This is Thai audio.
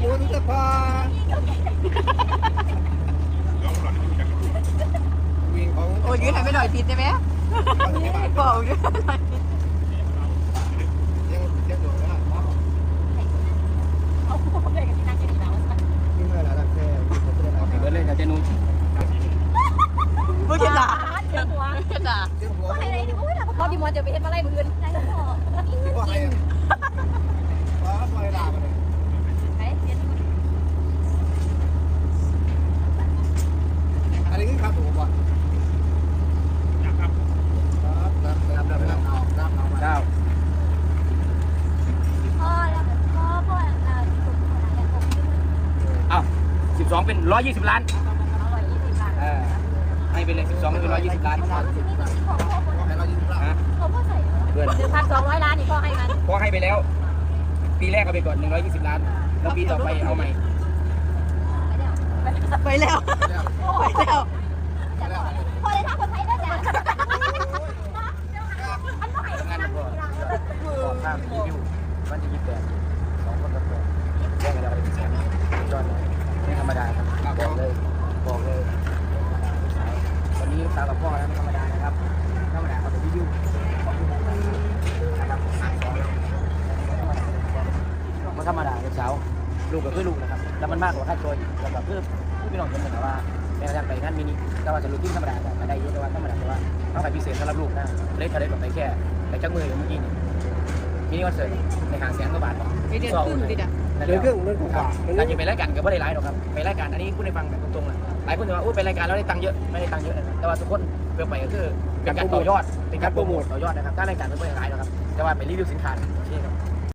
พอวิ่งของโอ้ยยืนให้ไม่หน่อยผิดได้ไหมบอกยืนให้หน่อยผิดยังยังโดนแล้วนี่เมื่อไหร่ล่ะแค่ผมไม่ได้รับเบิร์ดเลยกับเจนูเมื่อกี้ด่าเจ้าหัวเมื่อกี้ด่าเจ้าหัวอะไรนี่อุ้ยพอดีมอนจะไปเห็นมาไล่มืออื่น 12 เป็น 120 ล้านให้ไปเลย 12 เป็น 120 ล้านฮะเพื่อนหนึ่งพันสองร้อยล้านนี่ก็ให้มันก็ให้ไปแล้ว ปีแรกเอาไปก่อน 120 ล้าน แล้วปีต่อไปเอาใหม่ ไปแล้วไปแล้วพอเลยถ้าคนไทยได้มันก็ให้ก่นก่อนหน้ารีวิวมันจะยี่สิบแปดสองคนกับแปดแยกกันแล้วไปเป็นแชม เด็กสาวลูกก็คือลูกนะครับแล้วมันมากกว่าค่าตัวอีกแล้วก็คือพี่น้องคนหนึ่งว่าแม้กระทั่งไปนั่นมินิก็ว่าจะรู้ที่ธรรมดาแต่ไม่ได้เยอะแต่ว่าธรรมดาแต่ว่าต้องไปพิเศษสำหรับลูกนะเล่นทะเลกับไปแค่ไปจักมือเมื่อกี้นี่มินิคอนเสิร์ตในหางแสนกว่าบาทไปเดือนครึ่งดิจ้ะเรื่องเครื่องเรื่องของคการับการจะไปรายการก็ไม่ได้ร้ายหรอกครับไปรายการอันนี้พูดให้ฟังแบบตรงๆเลยหลายคนจะว่าอุ้ยไปรายการแล้วได้ตังค์เยอะไม่ได้ตังค์เยอะนะครับแต่ว่าทุกคนเพื่อไปก็คือเป็นการต่อยอดเป็นการโปรโมทต่อยอดนะครับถ้ารายการไม่ได้ร้ายหรอกครับแต่ว่าไปรีวิวสินค้านี่ครับ